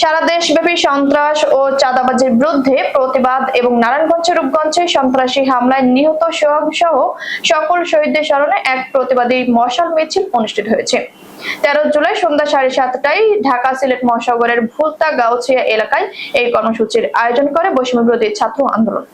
সারা দেশব্যাপী সন্ত্রাস ও চাঁদাবাজির বিরুদ্ধে প্রতিবাদ এবং নারায়ণগঞ্জ, রূপগঞ্জে সন্ত্রাসী হামলায় নিহত সোহাগ সহ সকল শহীদদের স্মরণে এক প্রতিবাদী মশাল মিছিল অনুষ্ঠিত হয়েছে। তেরো জুলাই সন্ধ্যা সাড়ে সাতটায় ঢাকা সিলেট মহাসাগরের ভুলতা গাউছিয়া এলাকায় এই কর্মসূচির আয়োজন করে বৈষম্য বিরোধী ছাত্র আন্দোলন।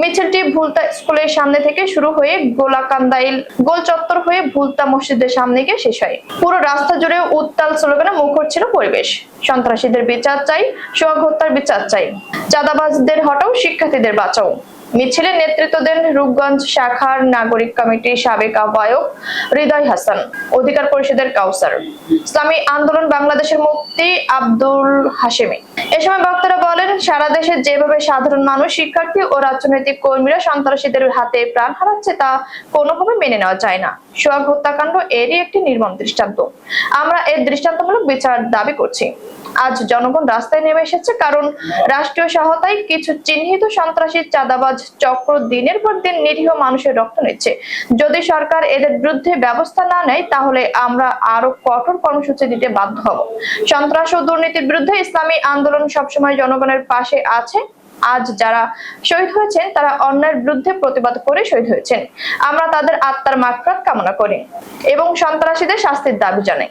মিছিলটি ভুলতা স্কুলের সামনে থেকে শুরু হয়ে গোলাকান্দাইল গোল চত্বর হয়ে ভুলতা মসজিদের সামনে গিয়ে শেষ হয়। পুরো রাস্তা জুড়ে উত্তাল স্লোগানে মুখর ছিল পরিবেশ। সন্ত্রাসীদের বিচার চাই, সোহাগ হত্যার বিচার চাই। চাঁদাবাজদের হটাও শিক্ষার্থীদের বাঁচাও। মিছিলে নেতৃত্ব দেন রূপগঞ্জ শাখার নাগরিক কমিটির সাবেক আহ্বায়ক হৃদয় হাসান, অধিকার পরিষদের কাউসার, ইসলামী আন্দোলন বাংলাদেশের মুক্তি আব্দুল হাশেমি। এ সময় বক্তারা বলেন, সারা দেশে যেভাবে সাধারণ মানুষ, শিক্ষার্থী ও রাজনৈতিক কর্মীরা সন্ত্রাসীদের হাতে প্রাণ হারাচ্ছে তা কোনোভাবে মেনে নেওয়া যায় না। সোহাগ হত্যাকাণ্ড এরই একটি নির্মম দৃষ্টান্ত। আমরা এর দৃষ্টান্তমূলক বিচার দাবি করছি। আজ জনগণ রাস্তায় নেমে এসেছে, কারণ রাষ্ট্রীয় সহায়তায় কিছু চিহ্নিত সন্ত্রাসী চাঁদাবাজ চক্র দিনের পর দিন নিরীহ মানুষের রক্ত নিচ্ছে। যদি সরকার এদের বিরুদ্ধে ব্যবস্থা না নেয়, তাহলে আমরা আরও কঠোর কর্মসূচি দিতে বাধ্য হব। সন্ত্রাস ও দুর্নীতির বিরুদ্ধে ইসলামী আন্দোলন সবসময় জনগণের পাশে আছে। আজ যারা শহীদ হয়েছেন, তারা অন্যায়ের বিরুদ্ধে প্রতিবাদ করে শহীদ হয়েছেন। আমরা তাদের আত্মার মাকফরাত কামনা করি এবং সন্ত্রাসীদের শাস্তির দাবি জানাই।